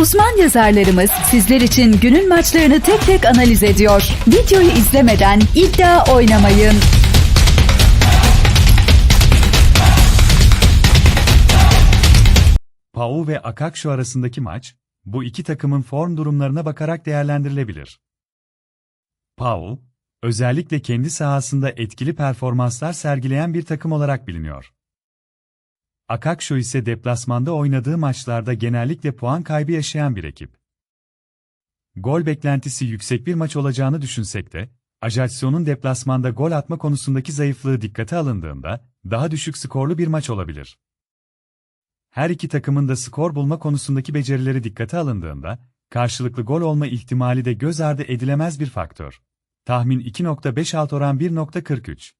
Uzman yazarlarımız sizler için günün maçlarını tek tek analiz ediyor. Videoyu izlemeden iddia oynamayın. Pau ve Akakşu arasındaki maç, bu iki takımın form durumlarına bakarak değerlendirilebilir. Pau, özellikle kendi sahasında etkili performanslar sergileyen bir takım olarak biliniyor. Akakşu ise deplasmanda oynadığı maçlarda genellikle puan kaybı yaşayan bir ekip. Gol beklentisi yüksek bir maç olacağını düşünsek de, Ajacsio'nun deplasmanda gol atma konusundaki zayıflığı dikkate alındığında, daha düşük skorlu bir maç olabilir. Her iki takımın da skor bulma konusundaki becerileri dikkate alındığında, karşılıklı gol olma ihtimali de göz ardı edilemez bir faktör. Tahmin 2.5 alt oran 1.43.